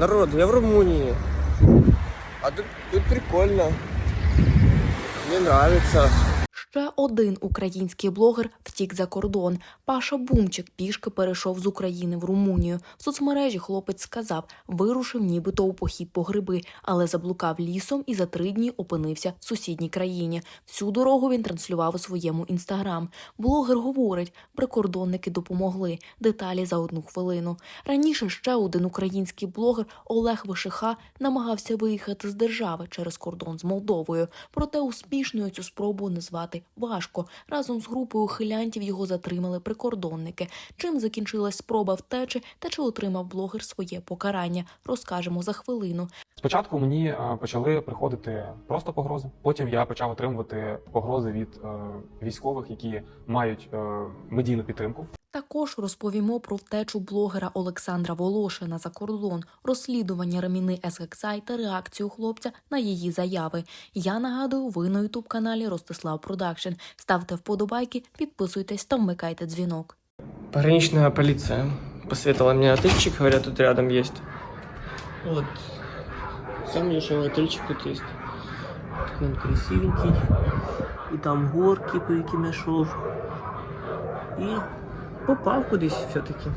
Народ, я в Румунии. А тут, тут прикольно. Мне нравится. Ще один український блогер втік за кордон. Паша Бумчик пішки перейшов з України в Румунію. В соцмережі хлопець сказав, вирушив нібито у похід по гриби, але заблукав лісом і за три дні опинився в сусідній країні. Всю дорогу він транслював у своєму інстаграм. Блогер говорить, прикордонники допомогли. Деталі за одну хвилину. Раніше ще один український блогер Олег Вишиха намагався виїхати з держави через кордон з Молдовою. Проте успішною цю спробу важко. Разом з групою хилянтів його затримали прикордонники. Чим закінчилась спроба втечі та чи отримав блогер своє покарання, розкажемо за хвилину. Спочатку мені е, почали приходити просто погрози. Потім я почав отримувати погрози від е, військових, які мають е, медійну підтримку. Також розповімо про втечу блогера Олександра Волошина за кордон, розслідування реміни СГКСАЙ та реакцію хлопця на її заяви. Я нагадую, ви на ютуб каналі Ростислав Продакшн. Ставте вподобайки, підписуйтесь та вмикайте дзвінок. Пограничная полиция посоветовала мне отельчик, говорят, тут рядом есть. Вот. Самый дешевый отельчик тут есть. Так он красивенький. И там горки, по яким я шов. І попав кудись все-таки.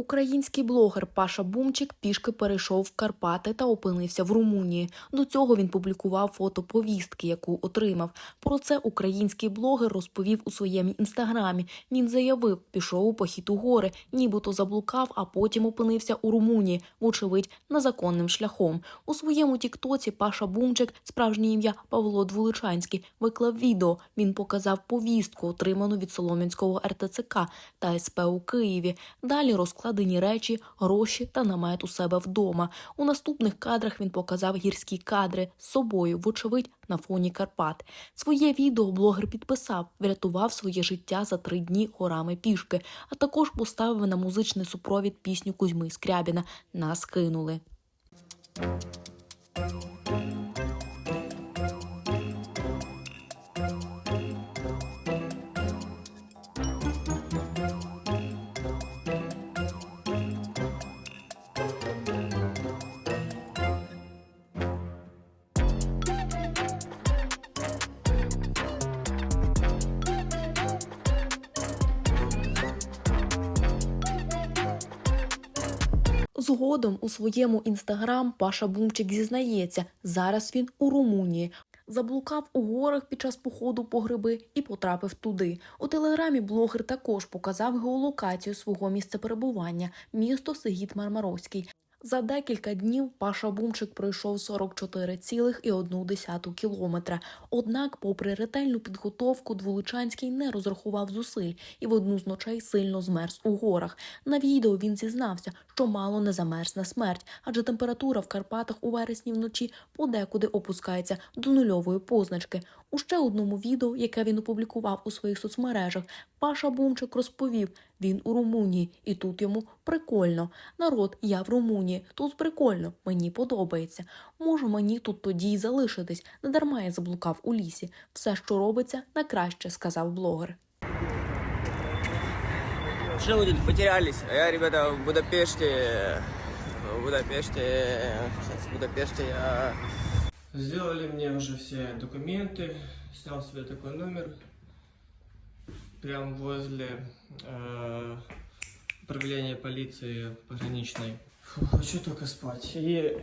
Український блогер Паша Бумчик пішки перейшов в Карпати та опинився в Румунії. До цього він публікував фото повістки, яку отримав. Про це український блогер розповів у своєму інстаграмі. Він заявив, пішов у похід у гори, нібито заблукав, а потім опинився у Румунії, вочевидь, незаконним шляхом. У своєму тіктоці Паша Бумчик, справжнє ім'я Павло Двуличанський, виклав відео. Він показав повістку, отриману від Солом'янського РТЦК та СП у Києві. Далі розкладені речі, гроші та намет у себе вдома. У наступних кадрах він показав гірські кадри з собою, вочевидь, на фоні Карпат. Своє відео блогер підписав, врятував своє життя за три дні горами пішки, а також поставив на музичний супровід пісню Кузьми Скрябіна Нас кинули. Згодом у своєму інстаграм Паша Бумчик зізнається, зараз він у Румунії. Заблукав у горах під час походу по гриби і потрапив туди. У телеграмі блогер також показав геолокацію свого місця перебування місто Сигіт Мармаровський. За декілька днів Паша Бумчик пройшов 44,1 кілометра. Однак, попри ретельну підготовку, Двуличанський не розрахував зусиль і в одну з ночей сильно змерз у горах. На відео він зізнався, що мало не замерз на смерть, адже температура в Карпатах у вересні вночі подекуди опускається до нульової позначки. У ще одному відео, яке він опублікував у своїх соцмережах, Паша Бумчик розповів, він у Румунії, і тут йому прикольно. Народ, я в Румунії, тут прикольно, мені подобається. Можу мені тут тоді й залишитись, не дарма я заблукав у лісі. Все, що робиться, на краще, сказав блогер. Что вы потерялись? А я, ребята, в Будапеште. В Будапеште. Сейчас в Будапеште я... Сделали мне уже все документы. Снял себе такой номер. Прям возле э, управления полиции пограничной. Фу, хочу только спать. И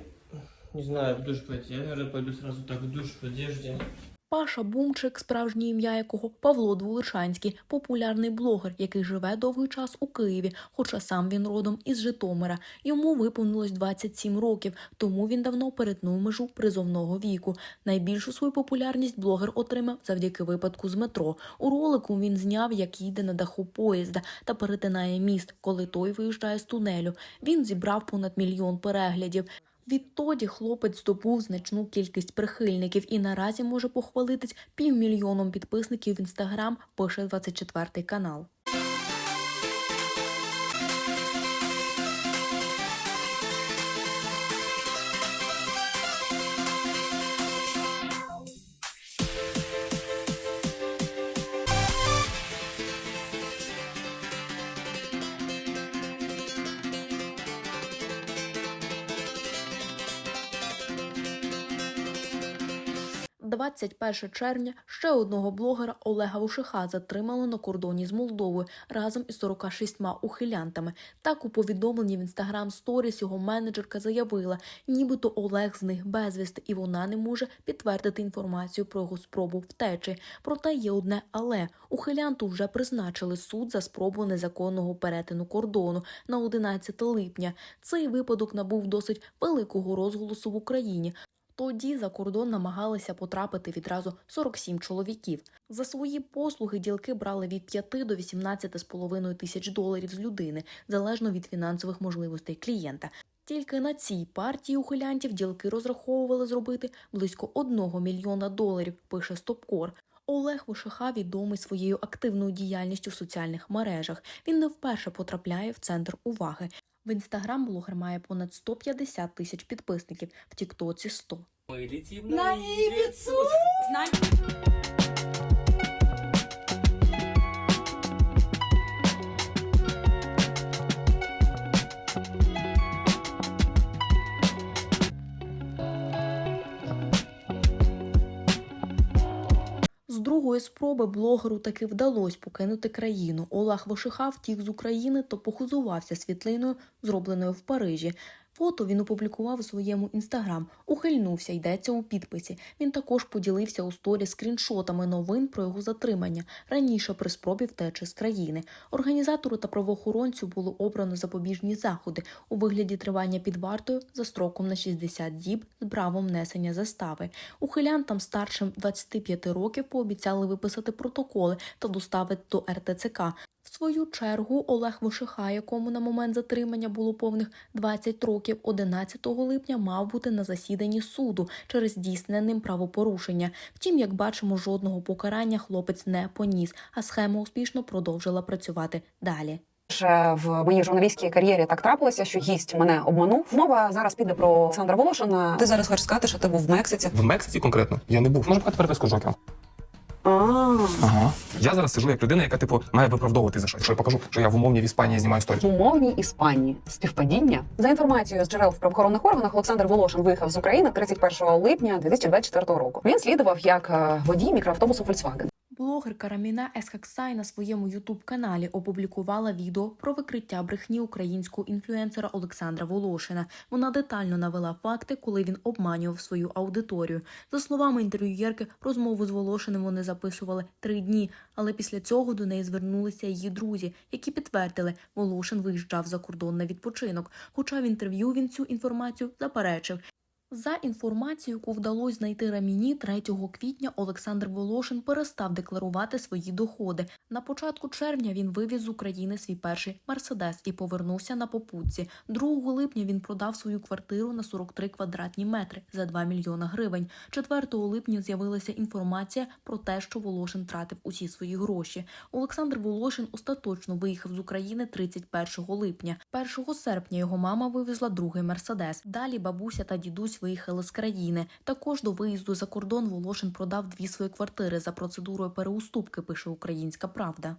не знаю, в душ пойти. Я, наверное, пойду сразу так в душ в одежде. Паша Бумчик, справжнє ім'я якого Павло Двуличанський, популярний блогер, який живе довгий час у Києві, хоча сам він родом із Житомира. Йому виповнилось 27 років, тому він давно перетнув межу призовного віку. Найбільшу свою популярність блогер отримав завдяки випадку з метро. У ролику він зняв, як їде на даху поїзда та перетинає міст, коли той виїжджає з тунелю. Він зібрав понад мільйон переглядів. Відтоді хлопець здобув значну кількість прихильників і наразі може похвалитись півмільйоном підписників в інстаграм, пише 24 канал. 21 червня ще одного блогера Олега Вушиха затримали на кордоні з Молдовою разом із 46 ухилянтами. Так у повідомленні в інстаграм сторіс його менеджерка заявила, нібито Олег з них безвісти, і вона не може підтвердити інформацію про його спробу втечі. Проте є одне але ухилянту вже призначили суд за спробу незаконного перетину кордону на 11 липня. Цей випадок набув досить великого розголосу в Україні. Тоді за кордон намагалися потрапити відразу 47 чоловіків. За свої послуги ділки брали від 5 до 18,5 тисяч доларів з людини, залежно від фінансових можливостей клієнта. Тільки на цій партії ухилянтів ділки розраховували зробити близько 1 мільйона доларів, пише Стопкор. Олег Вишиха відомий своєю активною діяльністю в соціальних мережах. Він не вперше потрапляє в центр уваги. В інстаграм блогер має понад 150 тисяч підписників, в Тіктоці 100. Ми літім На Ибицу! Другої спроби блогеру таки вдалося покинути країну. Олег Вошиха втік з України та похизувався світлиною, зробленою в Парижі. Фото він опублікував у своєму інстаграм. Ухильнувся, йдеться у підписі. Він також поділився у сторі скріншотами новин про його затримання раніше при спробі втечі з країни. Організатору та правоохоронцю було обрано запобіжні заходи у вигляді тривання під вартою за строком на 60 діб з правом внесення застави. Ухилянтам старшим 25 років пообіцяли виписати протоколи та доставити до РТЦК. Свою чергу Олег Вишиха, якому на момент затримання було повних 20 років, 11 липня мав бути на засіданні суду через здійснене ним правопорушення. Втім, як бачимо, жодного покарання хлопець не поніс, а схема успішно продовжила працювати далі. Ще в моїй журналістській кар'єрі так трапилося, що гість мене обманув. Мова зараз піде про Олександра Волошина. Ти зараз хочеш сказати, що ти був в Мексиці? В Мексиці конкретно я не був. Може переписку з Джокером. А, Ага. Я зараз сижу як людина, яка типу має виправдовувати за щось. Що я покажу, що я в умовній в Іспанії знімаю в сторіс. умовній Іспанії співпадіння за інформацією з джерел в правоохоронних органах. Олександр Волошин виїхав з України 31 липня 2024 року. Він слідував як е, водій мікроавтобусу Volkswagen. Блогерка Раміна Есхаксай на своєму ютуб-каналі опублікувала відео про викриття брехні українського інфлюенсера Олександра Волошина. Вона детально навела факти, коли він обманював свою аудиторію. За словами інтерв'юєрки, розмову з Волошиним вони записували три дні, але після цього до неї звернулися її друзі, які підтвердили, Волошин виїжджав за кордон на відпочинок. Хоча в інтерв'ю він цю інформацію заперечив. За інформацією, яку вдалося знайти Раміні 3 квітня, Олександр Волошин перестав декларувати свої доходи. На початку червня він вивіз з України свій перший мерседес і повернувся на попутці. 2 липня він продав свою квартиру на 43 квадратні метри за 2 мільйона гривень. 4 липня з'явилася інформація про те, що Волошин тратив усі свої гроші. Олександр Волошин остаточно виїхав з України 31 липня. 1 серпня його мама вивезла другий мерседес. Далі бабуся та дідусь виїхали з країни. Також до виїзду за кордон Волошин продав дві свої квартири за процедурою переуступки. Пише Українська Правда.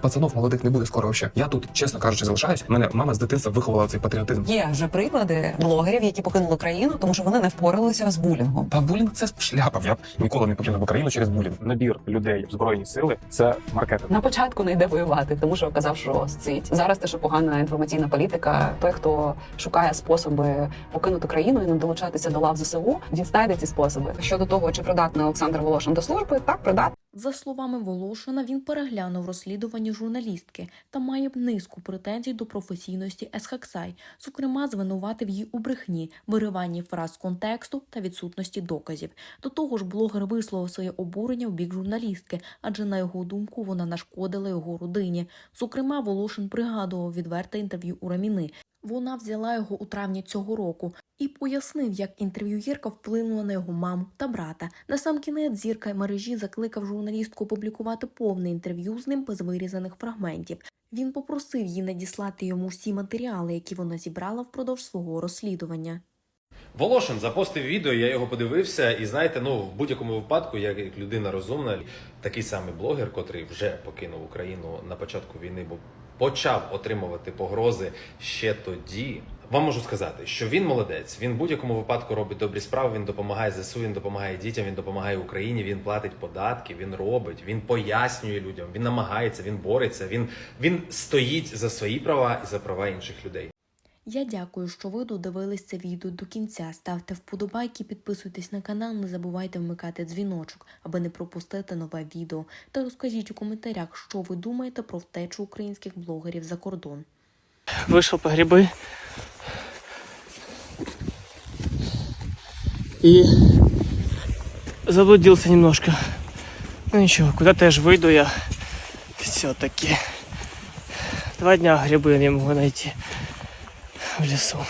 Пацанов молодих не буде скоро вообще. Я тут, чесно кажучи, залишаюсь. Мене мама з дитинства виховала цей патріотизм. Є вже приклади блогерів, які покинули країну, тому що вони не впоралися з булінгом. Та булінг це шляпа. Я б ніколи не покинув Україну через булінг. Набір людей в збройні сили це маркетинг. На початку не йде воювати, тому що казав, що сцить. Зараз те, що погана інформаційна політика, той, хто шукає способи покинути країну і не долучатися до лав ЗСУ, він знайде ці способи. Щодо того, чи придатний Олександр Волошин до служби, так придатний. За словами Волошина, він переглянув розслідування журналістки та має низку претензій до професійності Есхаксай. Зокрема, звинуватив її у брехні, вириванні фраз контексту та відсутності доказів. До того ж, блогер висловив своє обурення в бік журналістки, адже на його думку вона нашкодила його родині. Зокрема, Волошин пригадував відверте інтерв'ю у Раміни. Вона взяла його у травні цього року і пояснив, як інтерв'юєрка вплинула на його маму та брата. На сам кінець зірка мережі закликав журналістку опублікувати повне інтерв'ю з ним без вирізаних фрагментів. Він попросив її надіслати йому всі матеріали, які вона зібрала впродовж свого розслідування. Волошин запостив відео, я його подивився, і знаєте, ну в будь-якому випадку, я як людина розумна, такий самий блогер, котрий вже покинув Україну на початку війни, бо почав отримувати погрози ще тоді. Вам можу сказати, що він молодець. Він в будь-якому випадку робить добрі справи. Він допомагає ЗСУ, він допомагає дітям, він допомагає Україні. Він платить податки, він робить, він пояснює людям, він намагається, він бореться. Він, він стоїть за свої права і за права інших людей. Я дякую, що ви додивились це відео до кінця. Ставте вподобайки, підписуйтесь на канал, не забувайте вмикати дзвіночок, аби не пропустити нове відео. Та розкажіть у коментарях, що ви думаєте про втечу українських блогерів за кордон. Вышел по грибы. И заблудился немножко. Ну ничего, куда-то я же выйду я. Все-таки. Два дня грибы не могу найти в лесу.